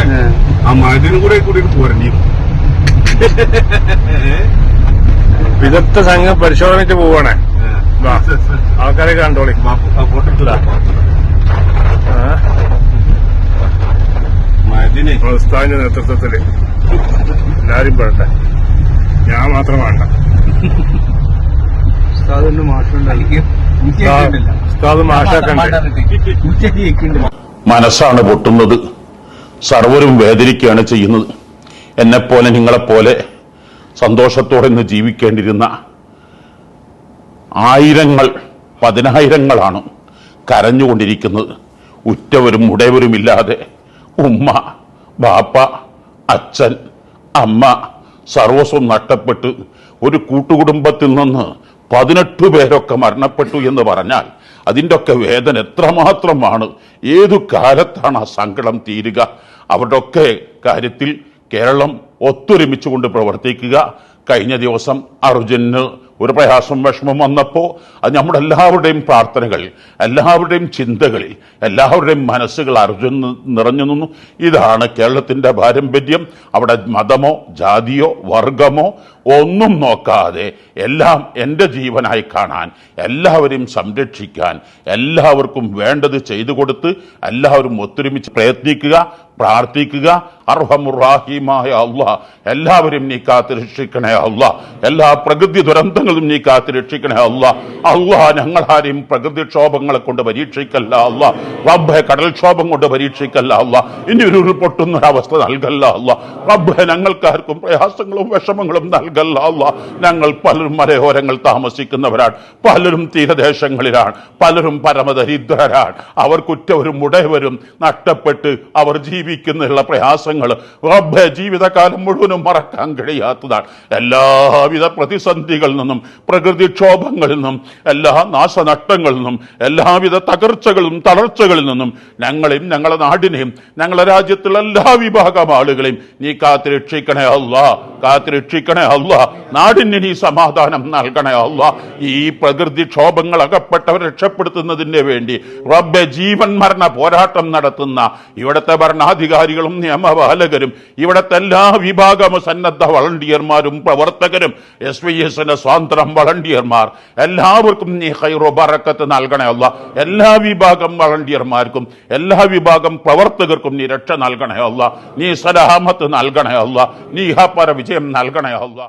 അല്ലേ? ആ. മഴദിനും കൂടെ കൂടി പോരണ്ടി. വിദഗ്ധ സംഘം പരിശോധനയ്ക്ക് പോവാണേ. ആൾക്കാരെ കണ്ടോളി. ഉസ്താദിന്റെ നേതൃത്വത്തിൽ എല്ലാരും പെടട്ടെ ഞാൻ മാത്രം വേണ്ട ഉസ്താദ് മാഷാക്കണ്ടേ മനസ്സാണ് പൊട്ടുന്നത്. സർവരും വേദനിക്കുകയാണ് ചെയ്യുന്നത്. എന്നെപ്പോലെ നിങ്ങളെപ്പോലെ സന്തോഷത്തോടെ ഇന്ന് ജീവിക്കേണ്ടിരുന്ന ആയിരങ്ങൾ പതിനായിരങ്ങളാണ് കരഞ്ഞുകൊണ്ടിരിക്കുന്നത്. ഉറ്റവരും ഉടയവരുമില്ലാതെ ഉമ്മ ബാപ്പ അച്ഛൻ അമ്മ സർവസ്വം നഷ്ടപ്പെട്ട് ഒരു കൂട്ടുകുടുംബത്തിൽ നിന്ന് പതിനെട്ട് പേരൊക്കെ മരണപ്പെട്ടു എന്ന് പറഞ്ഞാൽ അതിന്റെ ഒക്കെ വേദന എത്രമാത്രമാണ്? ഏതു കാലത്താണ് ആ സങ്കടം തീരുക? അവരുടെ ഒക്കെ കാര്യത്തിൽ കേരളം ഒത്തൊരുമിച്ചുകൊണ്ട് പ്രവർത്തിക്കുക. കഴിഞ്ഞ ദിവസം അർജുന് ഒരു പ്രയാസം വിഷമം വന്നപ്പോൾ അത് നമ്മുടെ എല്ലാവരുടെയും പ്രാർത്ഥനകൾ എല്ലാവരുടെയും ചിന്തകളിൽ എല്ലാവരുടെയും മനസ്സുകൾ അർജുൻ നിറഞ്ഞു നിന്നു. ഇതാണ് കേരളത്തിന്റെ പാരമ്പര്യം. അവിടെ മതമോ ജാതിയോ വർഗമോ ഒന്നും നോക്കാതെ എല്ലാം എന്റെ ജീവനായി കാണാൻ എല്ലാവരെയും സംരക്ഷിക്കാൻ എല്ലാവർക്കും വേണ്ടത് ചെയ്തു കൊടുത്ത് എല്ലാവരും ഒത്തൊരുമിച്ച് പ്രയത്നിക്കുക. പ്രാർത്ഥിക്കുക. അർഹമുറാഹിമായ അള്ളാഹ് എല്ലാവരും നീ കാത്ത് രക്ഷിക്കണേ എല്ലാ പ്രകൃതി ദുരന്തങ്ങളും നീ കാത്ത് രക്ഷിക്കണേ അള്ളാ അള്ളാഹ് ഞങ്ങളാരെയും പ്രകൃതിക്ഷോഭങ്ങളെ കൊണ്ട് പരീക്ഷിക്കല്ല അള്ളാ. റബ്ബെ കടൽക്ഷോഭം കൊണ്ട് പരീക്ഷിക്കല്ല അള്ളാ. ഇനി ഒരു ഉരുൾപൊട്ടുന്ന ഒരവസ്ഥ നൽകല്ല അല്ല റബ്ബെ ഞങ്ങൾക്കാർക്കും പ്രയാസങ്ങളും വിഷമങ്ങളും നൽകല്ല അല്ല ഞങ്ങൾ പലരും മലയോരങ്ങൾ താമസിക്കുന്നവരാണ്. പലരും തീരദേശങ്ങളിലാണ്. പലരും പരമദരിദ്രരാണ്. അവർ കുറ്റവരും ഉടയവരും നഷ്ടപ്പെട്ട് അവർ ജീവിക്കുന്നുള്ള പ്രയാസങ്ങൾ റബ്ബെ ജീവിതകാലം മുഴുവനും മറക്കാൻ കഴിയാത്തതാണ്. എല്ലാവിധ പ്രതിസന്ധികളിൽ നിന്നും പ്രകൃതിക്ഷോഭങ്ങളിൽ നിന്നും എല്ലാ നാശനഷ്ടങ്ങളിൽ നിന്നും എല്ലാവിധ തകർച്ചകളും തളർച്ചകളിൽ നിന്നും ഞങ്ങളെയും ഞങ്ങളുടെ നാടിനെയും ഞങ്ങളുടെ രാജ്യത്തുള്ള എല്ലാ വിഭാഗം ആളുകളെയും നീ കാത്തിരക്ഷിക്കണേ അല്ല കാത്തിരക്ഷിക്കണേ അല്ല. നാടിന് നീ സമാധാനം നൽകണേ അല്ല. ഈ പ്രകൃതിക്ഷോഭങ്ങൾ അകപ്പെട്ടവർ രക്ഷപ്പെടുത്തുന്നതിന് വേണ്ടി റബ്ബെ ജീവൻ മരണ പോരാട്ടം നടത്തുന്ന ഇവിടുത്തെ ഭരണാധികാരികളും നിയമപാലകരും ഇവിടത്തെ എല്ലാ വിഭാഗം സന്നദ്ധ വളണ്ടിയർമാരും പ്രവർത്തകരും എസ് വി എസിന്റെ സ്വാതന്ത്ര്യം വളണ്ടിയർമാർ. എല്ലാവർക്കും നീ ഹൈറോ ബറക്കത്ത് നൽകണേ അല്ല എല്ലാ വിഭാഗം വളണ്ടിയർമാർക്കും എല്ലാ വിഭാഗം പ്രവർത്തകർക്കും നീ രക്ഷ നൽകണേ അല്ല നീ സലാമത്ത് നൽകണേ അല്ല നീ ഹപ്പര വിജയം നൽകണേ അല്ല